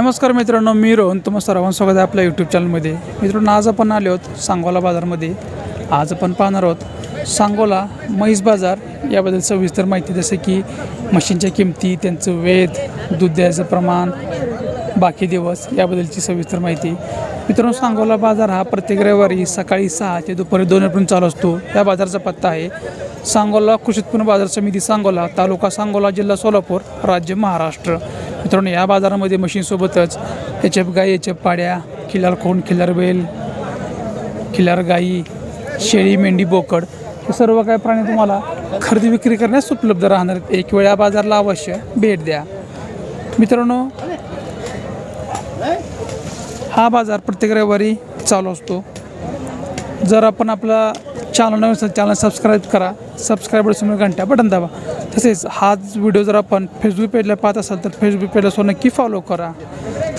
नमस्कार मित्रांनो मी रोहन. तुम्हा सर्वांचं स्वागत आहे आपल्या यूट्यूब चॅनलमध्ये मित्रांनो आज आपण आलो आहोत सांगोला बाजारमध्ये. आज आपण पाहणार आहोत सांगोला म्हैस बाजार. याबद्दल सविस्तर माहिती जसे की म्हशींच्या किमती त्यांचं वेध दूध द्यायचं प्रमाण बाकी दिवस याबद्दलची सविस्तर माहिती. मित्रांनो सांगोला बाजार हा प्रत्येक रविवारी सकाळी सहा ते दुपारी दोन चालू असतो. या बाजाराचा पत्ता आहे सांगोला कृषी उत्पन्न बाजार समिती सांगोला तालुका सांगोला जिल्हा सोलापूर राज्य महाराष्ट्र. मित्रांनो या बाजारामध्ये मशीनसोबतच एच एफ गाई एच एफ पाड्या खिलार खोंड खिलार बैल खिलार गाई शेळी मेंढी बोकड हे सर्व काही प्राणी तुम्हाला खरेदी विक्री करण्यास उपलब्ध राहणार एक वेळ या बाजारला अवश्य भेट द्या. मित्रांनो हा बाजार प्रत्येक रविवारी चालू असतो. जर आपण आपला चॅनल नवीन असेल चॅनल सबस्क्राईब करा. सबस्क्राईबर समोर घंटा बटन दाबा. तसेच हाच व्हिडिओ जर आपण फेसबुक पेजला पाहत असाल तर फेसबुक पेजला सो नक्की फॉलो करा.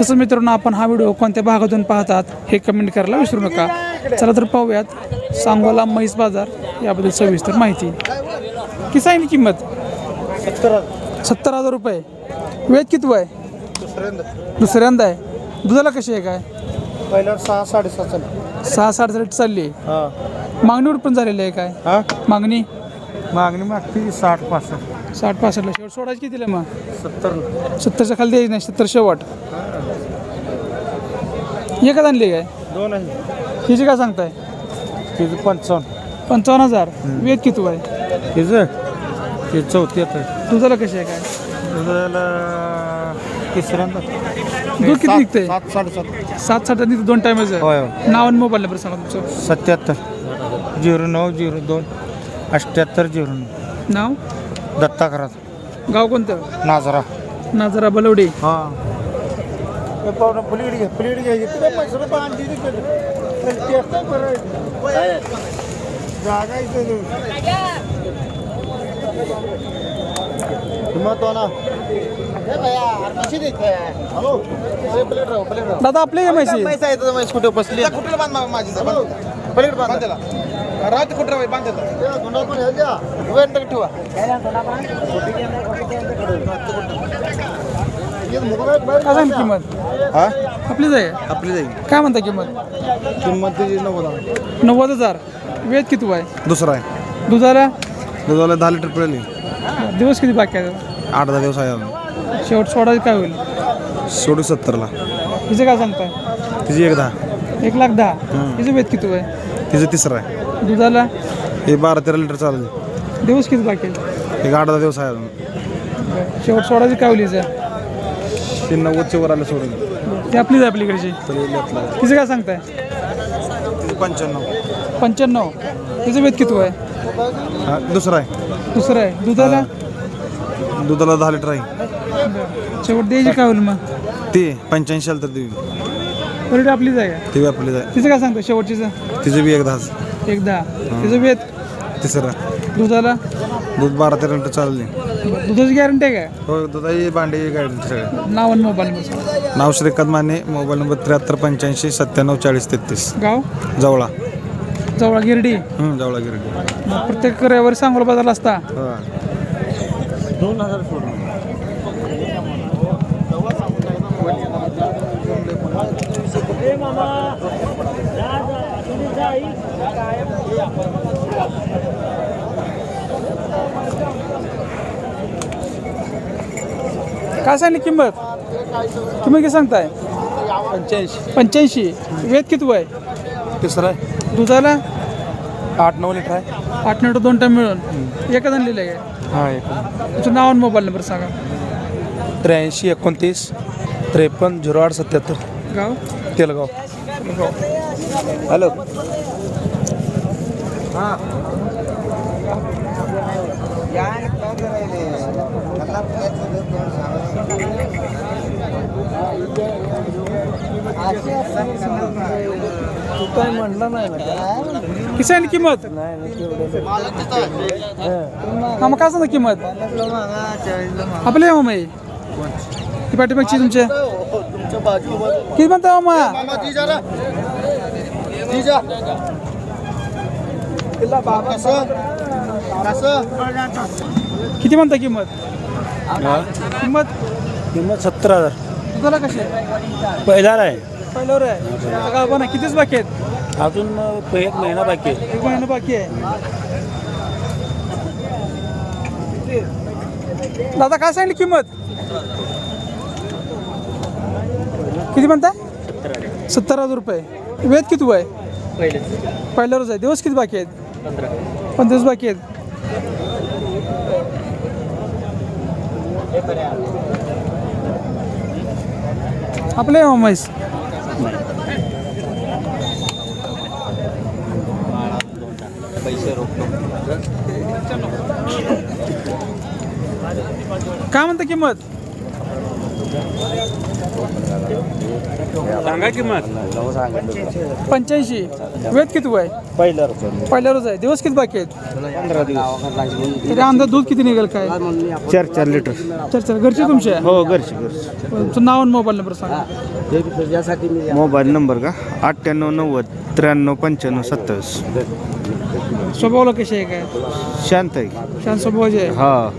तसंच मित्रांनो आपण हा व्हिडिओ कोणत्या भागातून पाहतात हे कमेंट करायला विसरू नका. चला तर पाहूयात सांगोला म्हैस बाजार याबद्दल सविस्तर माहिती. किती सांगितली किंमत? सत्तर हजार रुपये. वेद किती आहे दुसऱ्यांदा आहे. दुधाला कशी आहे काय? पहिल्यावर सहा साडेसात चालू सहा साठ साठ चालली आहे. मागणीवर पण झालेली आहे काय? हा? मागणी? मागणी मागती साठ पासष्ट. साठ पासष्टला शेवट सोडायची कितीला मग? सत्तर. सत्तरच्या खाली द्यायची नाही सत्तर शेवट. एकच आणली काय? दोन आहे. हिची काय सांगताय? तिचं पंचावन्न. पंचावन्न हजार. वेद किती आहे तिचं ते चौथी आहे दुधाला कशी आहे काय? दुधाला तिसऱ्यांदा. दूध किती निघतंय? सात साडेसात. सात साठ आणि दोन टायमाचं होय होय. नाव आणि मोबाईल नंबर सांगा तुमचं. सत्याहत्तर. झिरो नऊ झिरो दोन अठ्ठ्याहत्तर झिरो नऊ नाव दत्ता घरात गाव कोणतं नाजरा नाजरा बलवडे हा पाहुणं फुलीड घे फुलीड घ्यायची तुला पैसे रुपये आणली ती कधी? पण ते असं बरं आहे. जागा इथं देऊ. किंमत वाला. हॅलो. हे प्लेट राहू, प्लेट राहू. दादा आपले पैसा येतो कुठे बसली कुठे बांध मा- माझी. पलीकडे बांध त्याला ठेवा हे मुघल आहेत बाहेर. काय सांगते किंमत? हा? आपलीच आहे? आपली जाईल काय म्हणता किंमत? किंमत त्याची नव्वद आहे. नव्वद हजार. वेद किती आहे दुसरा आहे. दुधाला? दुधाला दहा लिटर पिळली. दिवस किती बाकी आहे? आठ दहा दिवस आहे अजून. शेवट सोडायचं काय होईल? सोडू सत्तरला. हिचं काय सांगताय? तिची एक दहा. एक लाख दहा. हिचं वेद किती आहे तिचं तिसरं आहे. दुधाला? हे बारा तेरा लिटर चालेल दिवस किती बाकी एक आठ दहा दिवस आहे अजून. शेवट सोडायचं हिचं ते नव्वदच्या वर आलं सोडून. ती आपलीच आहे आपलीकडची. तिचं काय सांगताय? पंच्याण्णव. पंच्याण्णव. तिचं वेद किती आहे हा दुसरा आहे. दुसरं आहे. दुधाला? दुधाला दहा लिटर आहे. शेवट द्यायची काय होईल मग? ते पंच्याऐंशी आलं तर देऊ. आपलीच आहे का? ते बी आपली आहे. तिचं काय सांगतं शेवटचीचं? तिचं बी एक दहाच एक दहा तिचं वेद. तिसरं. दुधाला? दूध बारा तेरा लिटर चालले. दुधाची गॅरंटी आहे काय? हो दुधाई भांडी गाडी सगळे. नाव आणि मोबाईल नंबर. नाव श्रीकांत माने मोबाईल नंबर त्र्याहत्तर पंच्याऐंशी सत्त्याण्णव चाळीस तेहतीस. गाव? जवळा. जवळ गिरडी. हं, जवळा गिरडी. मग प्रत्येक रविवारी सांगोला बाजारला असता? हो. काय सांगली किंमत? किंमत किती सांगताय? पंच्याऐंशी. पंच्याऐंशी. वेद किती आहे तिसरं आहे. दुधाला? आठ नऊ लिटर आहे. आठ मिनिटं दोन टाईम मिळून. एकच आणलेलं आहे काय? हा एक तुमचं नाव आणि मोबाईल नंबर सांगा. त्र्याऐंशी एकोणतीस त्रेपन्न झिरो आठ सत्याहत्तर. गाव? तेलगाव. हॅलो. काय म्हणलं नाही किती सांगली किंमत? हा मग काय सांगता किंमत? आपल्या मामा आहे ती पाठीमागची तुमच्या? किती म्हणता मामा? किती म्हणता किंमत? किंमत? किंमत सत्तर हजार. दुधाला कसे पहिला आहे पहिल्यावर आहे. आता गाव पण आहे कितीच बाकी आहेत? अजून अं, एक महिना बाकी आहे. एक महिना बाकी आहे. दादा काय सांगली किंमत? किती म्हणताय? सत्तर हजार रुपये. वेद किती आहे पहिल्यावरच आहे. दिवस किती बाकी आहेत? पंधरा दिवस बाकी आहेत. आपले म्हैस. काय म्हणता किंमत? सांगा किंमत. पंच्याऐंशी. वेद किती आहे पहिला पहिल्यावरच आहे. दिवस किती बाकी आहेत? पंधरा दिवस. तरी अंदाज दूध किती निघेल काय? चार चार लिटर. चल घरचे तुमचे? आहे? हो घरची घरची. तुमचं नाव आणि मोबाईल नंबर सांगा. मोबाईल नंबर का? अठ्ठ्याण्णव नव्वद त्र्याण्णव पंच्याण्णव सत्तावीस. स्वभावाला कसे आहे काय? शांत आहे. शांत स्वभावाचे आहे? हा.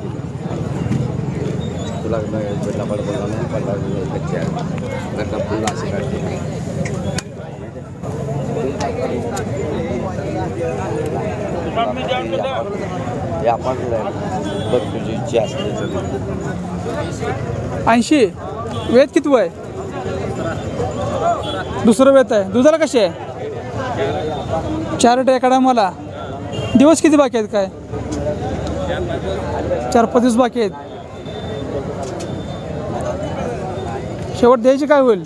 ऐंशी. वेद किती वय? दुसरं वेत आहे. दुधाला कसे आहे? चार लिटर मला. दिवस किती बाकी आहेत काय? चार पाच दिवस बाकी आहेत. शेवट द्यायची काय होईल?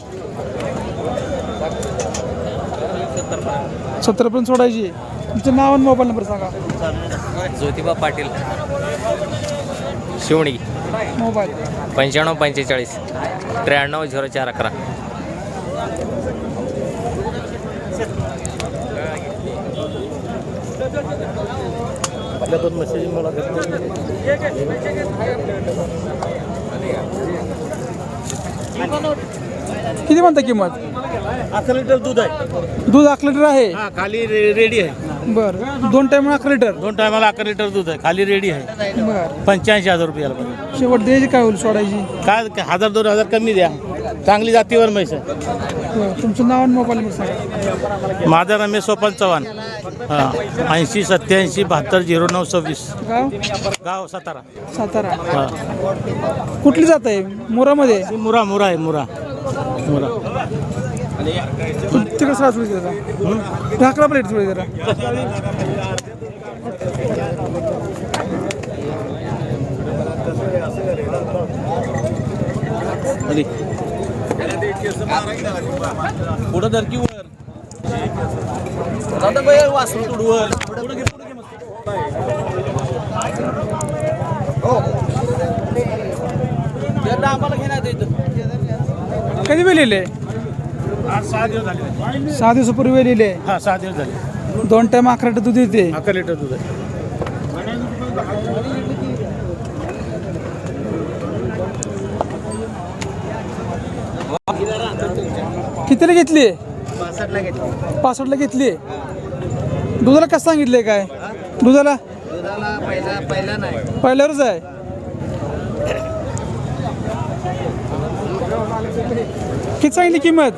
सत्तरपर्यंत सोडायची. तुमचं नाव आणि मोबाईल नंबर सांगा. ज्योतिबा पाटील. शिवणी. मोबाईल. पंच्याण्णव पंचेचाळीस. त्र्याण्णव झिरो चार अकरा. किती म्हणता किंमत? अकरा लिटर दूध आहे. दूध अकरा लिटर आहे. हा खाली रे- रेडी आहे. बरं. दोन टाइम अकरा लिटर दोन टायमाला अकरा लिटर दूध आहे. खाली रेडी आहे. बरं. पंच्याऐंशी हजार रुपयाला. शेवट द्यायची काय होईल सोडायची? काय काय हजार दोन हजार कमी द्या. चांगली जातीवर म्हैस आहे. बरं, तुमचं नाव आणि मोबाईल नंबर सांगा. माझा रमेश सोपान चव्हाण हां. ऐंशी सत्याऐंशी बहात्तर झिरो नऊ सव्वीस. गाव? गाव सातारा. सातारा. हां. कुठली जात आहे? मोरामध्ये? मुरा मुरा आहे मुरा. मुरा. तिकडे सहा थोडी जरा ढाकला प्लेट थोडी जरा. पुढं धर की वर. वासरू तुडवर पुढं घे पुढं घे मस्त. कधी वेलेले आज सहा दिवस झाले. सहा दिवसापूर्वी वेलेले हा सहा दिवस झाले. दोन टाइम अकरा लिटर दूध येते. अकरा लिटर दूध आहे. कितीला घेतली पासष्टला घेतली. दुधाला कसं सांगितलंय काय? दुधाला? पहिल्यावरच आहे. किती सांगितली किंमत?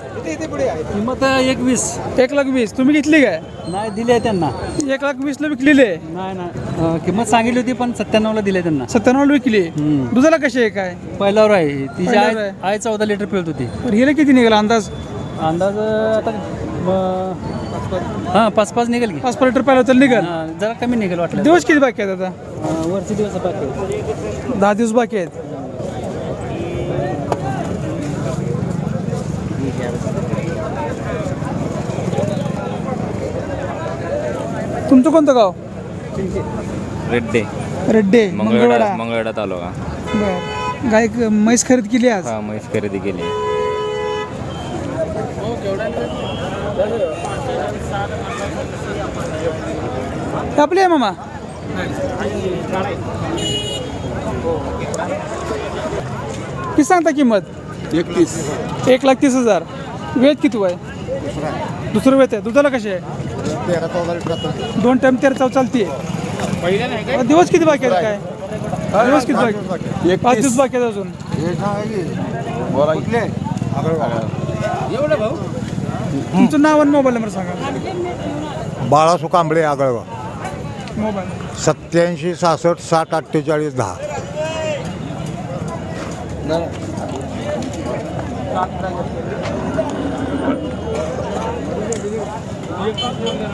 किंमत एक वीस. एक लाख वीस. तुम्ही घेतली काय? नाही दिली आहे त्यांना. एक लाख वीसला विकलेली आहे. नाही नाही. किंमत सांगितली होती पण सत्त्याण्णवला दिले त्यांना. सत्त्याण्णवला विकली. हम्म. दुधाला कशी आहे काय? पहिल्यावर आहे. तिची पहिल्यावर आहे. आई चौदा लिटर पिळत होती. तर हिला किती निघाला अंदाज? अंदाज अं, आता हां पाच पाच निघेल की. पाच पाच लिटर पाहिलं तर निघाल. हां, जरा कमी निघेल वाटलं. दिवस किती बाकी आहेत आता? अं, वरचे दिवस बाकी दहा दिवस बाकी आहेत. तुमचं कोणतं गाव? रेड्डे. रेड्डे मंगळवाडा मंगळवेढा तालुका. बर. गाय म्हैस खरेदी केली आज? हा म्हैस खरेदी केली. आपली आहे मामा? किती सांगता किंमत? एकतीस. एक लाख तीस हजार. वेद किती आहे. दुसरं वेत आहे दुधाला कशी आहे? दोन टाइम तेरा चव चालते दिवस किती बाकी आहेत काय? दिवस किती बाकी पाच दिवस बाकी आहेत अजून. तुमचं नाव आणि मोबाईल नंबर सांगा. बाळासू कांबळे आगळगाव मोबाईल सत्याऐंशी सहासष्ट साठ अठ्ठेचाळीस दहा. よかったです。